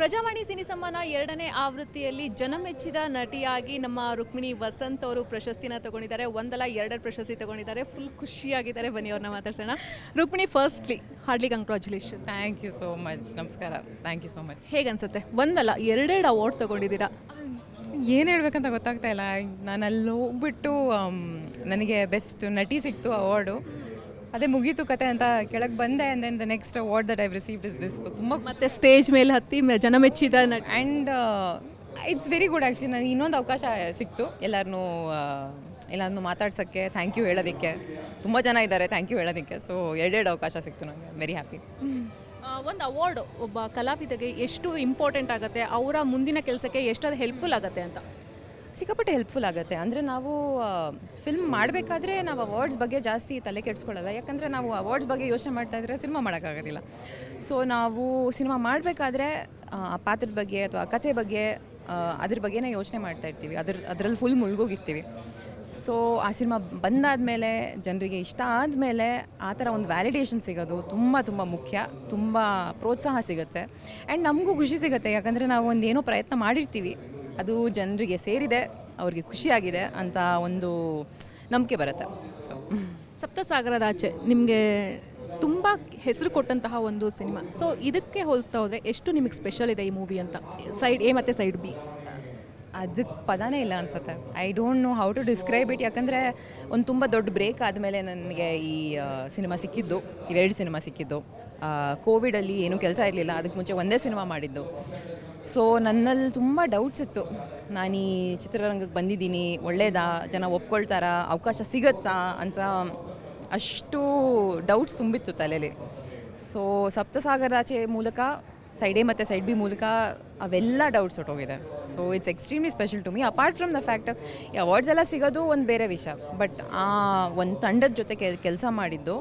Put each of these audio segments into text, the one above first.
Prajavani cine ಸಮ್ಮಾನ ಎರಡನೇ ಆವೃತ್ತಿಯಲ್ಲಿ ಜನಮೆಚ್ಚಿದ ನಟಿಯಾಗಿ ನಮ್ಮ ರುಕ್ಮಿಣಿ ವಸಂತ್ ಅವರು ಪ್ರಶಸ್ತಿನ ತಗೊಂಡಿದ್ದಾರೆ. ಒಂದಲ್ಲ ಎರಡೆರಡು ಪ್ರಶಸ್ತಿ ತಗೊಂಡಿದ್ದಾರೆ. ಫುಲ್ ಖುಷಿಯಾಗಿದ್ದಾರೆ. ಬನ್ನಿ ಅವ್ರನ್ನ ಮಾತಾಡ್ಸೋಣ. Rukmini firstly hardly congratulation thank you so much ನಮಸ್ಕಾರ. ಥ್ಯಾಂಕ್ ಯು ಸೋ ಮಚ್ ಹೇಗನ್ಸುತ್ತೆ? ಒಂದಲ್ಲ ಎರಡೆರಡು ಅವಾರ್ಡ್ ತಗೊಂಡಿದ್ದೀರಾ? ಏನು ಹೇಳ್ಬೇಕಂತ ಗೊತ್ತಾಗ್ತಾ ಇಲ್ಲ. ನಾನು ಅಲ್ಲಿ ಹೋಗ್ಬಿಟ್ಟು ನನಗೆ ಬೆಸ್ಟ್ ನಟಿ ಸಿಕ್ತು ಅವಾರ್ಡು ಅದೇ ಮುಗೀತು ಕತೆ ಅಂತ ಕೆಳಗೆ ಬಂದೆ and then the next award that I received is this ತುಂಬ ಮತ್ತೆ ಸ್ಟೇಜ್ ಮೇಲೆ ಹತ್ತಿ ಜನ ಮೆಚ್ಚಿದ and it's very good actually ನನಗೆ ಇನ್ನೊಂದು ಅವಕಾಶ ಸಿಕ್ತು. ಎಲ್ಲರನ್ನೂ ಎಲ್ಲರನ್ನೂ ಮಾತಾಡ್ಸೋಕ್ಕೆ ಥ್ಯಾಂಕ್ ಯು ಹೇಳೋದಕ್ಕೆ. ತುಂಬ ಜನ ಇದ್ದಾರೆ ಥ್ಯಾಂಕ್ ಯು ಹೇಳೋದಕ್ಕೆ. ಸೊ ಎರಡೆರಡು ಅವಕಾಶ ಸಿಕ್ತು ನನಗೆ. ವೆರಿ ಹ್ಯಾಪಿ ಒಂದು ಅವಾರ್ಡ್ ಒಬ್ಬ ಕಲಾವಿದಗೆ ಎಷ್ಟು ಇಂಪಾರ್ಟೆಂಟ್ ಆಗುತ್ತೆ ಅವರ ಮುಂದಿನ ಕೆಲಸಕ್ಕೆ ಎಷ್ಟು ಹೆಲ್ಪ್ಫುಲ್ ಆಗುತ್ತೆ ಅಂತ? ಸಿಕ್ಕಾಪಟ್ಟೆ ಹೆಲ್ಪ್ಫುಲ್ ಆಗುತ್ತೆ. ಅಂದರೆ ನಾವು ಫಿಲ್ಮ್ ಮಾಡಬೇಕಾದ್ರೆ ನಾವು ಅವಾರ್ಡ್ಸ್ ಬಗ್ಗೆ ಜಾಸ್ತಿ ತಲೆ ಕೆಡಿಸ್ಕೊಳ್ಳಲ್ಲ. ಯಾಕಂದರೆ ನಾವು ಅವಾರ್ಡ್ಸ್ ಬಗ್ಗೆ ಯೋಚನೆ ಮಾಡ್ತಾ ಇದ್ರೆ ಸಿನಿಮಾ ಮಾಡೋಕ್ಕಾಗೋದಿಲ್ಲ. ಸೊ ನಾವು ಸಿನಿಮಾ ಮಾಡಬೇಕಾದ್ರೆ, ಆ ಪಾತ್ರದ ಬಗ್ಗೆ ಅಥವಾ ಕಥೆ ಬಗ್ಗೆ ಅದ್ರ ಬಗ್ಗೆನೇ ಯೋಚನೆ ಮಾಡ್ತಾ ಇರ್ತೀವಿ. ಅದ್ರ, ಅದರಲ್ಲಿ ಫುಲ್ ಮುಳುಗೋಗಿರ್ತೀವಿ. ಸೊ ಆ ಸಿನಿಮಾ ಬಂದಾದಮೇಲೆ, ಜನರಿಗೆ ಇಷ್ಟ ಆದಮೇಲೆ ಆ ಥರ ಒಂದು ವ್ಯಾಲಿಡೇಷನ್ ಸಿಗೋದು ತುಂಬ ತುಂಬ ಮುಖ್ಯ. ತುಂಬ ಪ್ರೋತ್ಸಾಹ ಸಿಗುತ್ತೆ. ಆ್ಯಂಡ್ ನಮಗೂ ಖುಷಿ ಸಿಗುತ್ತೆ. ಯಾಕಂದರೆ ನಾವು ಒಂದು ಏನೋ ಪ್ರಯತ್ನ ಮಾಡಿರ್ತೀವಿ. ಅದು ಜನರಿಗೆ ಸೇರಿದೆ, ಅವ್ರಿಗೆ ಖುಷಿಯಾಗಿದೆ ಅಂತ ಒಂದು ನಂಬಿಕೆ ಬರುತ್ತೆ. ಸೊ ಸಪ್ತಸಾಗರದಾಚೆ ನಿಮಗೆ ತುಂಬ ಹೆಸರು ಕೊಟ್ಟಂತಹ ಒಂದು ಸಿನಿಮಾ. ಸೊ ಇದಕ್ಕೆ ಹೋಲಿಸ್ತಾ ಹೋದರೆ ಎಷ್ಟು ನಿಮಗೆ ಸ್ಪೆಷಲ್ ಇದೆ ಈ ಮೂವಿ ಅಂತ? ಸೈಡ್ ಎ ಮತ್ತು ಸೈಡ್ ಬಿ ಅದಕ್ಕೆ ಪದನೇ ಇಲ್ಲ ಅನ್ಸುತ್ತೆ. I don't know how to describe it ಯಾಕಂದರೆ ಒಂದು ತುಂಬ ದೊಡ್ಡ ಬ್ರೇಕ್ ಆದಮೇಲೆ ನನಗೆ ಈ ಸಿನಿಮಾ ಸಿಕ್ಕಿದ್ದು, ಇವೆರಡು ಸಿನಿಮಾ ಸಿಕ್ಕಿದ್ದು. ಕೋವಿಡಲ್ಲಿ ಏನೂ ಕೆಲಸ ಇರಲಿಲ್ಲ. ಅದಕ್ಕೆ ಮುಂಚೆ ಒಂದೇ ಸಿನಿಮಾ ಮಾಡಿದ್ದು. ಸೊ ನನ್ನಲ್ಲಿ ತುಂಬ ಡೌಟ್ಸ್ ಇತ್ತು. ನಾನು ಈ ಚಿತ್ರರಂಗಕ್ಕೆ ಬಂದಿದ್ದೀನಿ, ಒಳ್ಳೇದಾ? ಜನ ಒಪ್ಕೊಳ್ತಾರಾ? ಅವಕಾಶ ಸಿಗತ್ತಾ? ಅಂತ ಅಷ್ಟು ಡೌಟ್ಸ್ ತುಂಬಿತ್ತು ತಲೆಯಲ್ಲಿ ಸೊ ಸಪ್ತಸಾಗರಾಚೆ ಮೂಲಕ ಸೈಡ್ ಎ ಮತ್ತು ಸೈಡ್ ಬಿ ಮೂಲಕ ಅವೆಲ್ಲ doubts ಹೊಟ್ಟೋಗಿದೆ. So it's extremely special to me apart from the fact ಈ ಅವಾರ್ಡ್ಸ್ ಎಲ್ಲ ಸಿಗೋದು ಒಂದು ಬೇರೆ ವಿಷಯ ಬಟ್ ಆ ಒಂದು ತಂಡದ ಜೊತೆ ಕೆಲಸ ಮಾಡಿದ್ದು,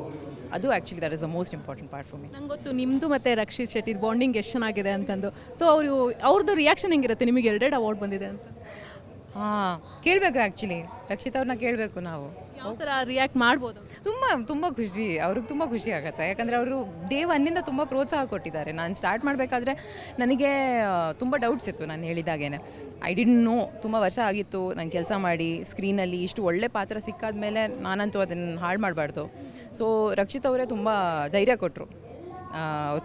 ಅದು actually that is the most important part for me ನಂಗೆ ಗೊತ್ತು ನಿಮ್ಮದು ಮತ್ತು ರಕ್ಷಿತ್ ಶೆಟ್ಟಿ ಬಾಂಡಿಂಗ್ ಎಷ್ಟು ಚೆನ್ನಾಗಿದೆ ಅಂತಂದು. ಸೊ ಅವರು ಅವ್ರದ್ದು ರಿಯಾಕ್ಷನ್ ಹೆಂಗಿರುತ್ತೆ? ನಿಮಗೆ ಎರಡೆರಡು ಅವಾರ್ಡ್ ಬಂದಿದೆ ಅಂತ. ಹಾಂ ಕೇಳಬೇಕು ಆ್ಯಕ್ಚುಲಿ ರಕ್ಷಿತ್ ಅವ್ರನ್ನ ಕೇಳಬೇಕು ನಾವು. ಯಾವ ಥರ ರಿಯಾಕ್ಟ್ ಮಾಡ್ಬೋದು? ತುಂಬ ತುಂಬ ಖುಷಿ. ಅವ್ರಿಗೆ ತುಂಬ ಖುಷಿ ಆಗುತ್ತೆ. ಯಾಕಂದರೆ ಅವರು ಡೇ ಒನ್ನಿಂದ ತುಂಬ ಪ್ರೋತ್ಸಾಹ ಕೊಟ್ಟಿದ್ದಾರೆ. ನಾನು ಸ್ಟಾರ್ಟ್ ಮಾಡಬೇಕಾದ್ರೆ ನನಗೆ ತುಂಬ ಡೌಟ್ಸ್ ಇತ್ತು ನಾನು ಹೇಳಿದಾಗೇನೆ. ಐ ಡಿಂಟ್ ನೋ ತುಂಬ ವರ್ಷ ಆಗಿತ್ತು. ನಾನು ಕೆಲಸ ಮಾಡಿ ಸ್ಕ್ರೀನಲ್ಲಿ ಇಷ್ಟು ಒಳ್ಳೆ ಪಾತ್ರ ಸಿಕ್ಕಾದ ಮೇಲೆ ನಾನಂತೂ ಅದನ್ನು ಹಾಳು ಮಾಡಬಾರ್ದು. ಸೊ ರಕ್ಷಿತ್ ಅವರೇ ತುಂಬ ಧೈರ್ಯ ಕೊಟ್ಟರು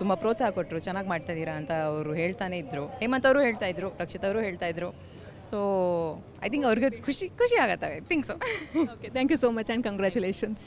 ತುಂಬ ಪ್ರೋತ್ಸಾಹ ಕೊಟ್ಟರು ಚೆನ್ನಾಗಿ ಮಾಡ್ತಾಯಿದ್ದೀರಾ ಅಂತ ಅವರು ಹೇಳ್ತಾನೆ ಇದ್ದರು ಹೇಮಂತ್ ಅವರು ಹೇಳ್ತಾಯಿದ್ರು ರಕ್ಷಿತ್ ಅವರು ಹೇಳ್ತಾ ಇದ್ರು. ಸೊ ಐ ಥಿಂಕ್ ಅವ್ರಿಗೆ ಖುಷಿ ಖುಷಿ ಆಗತ್ತೆ I think so okay thank you so much and congratulations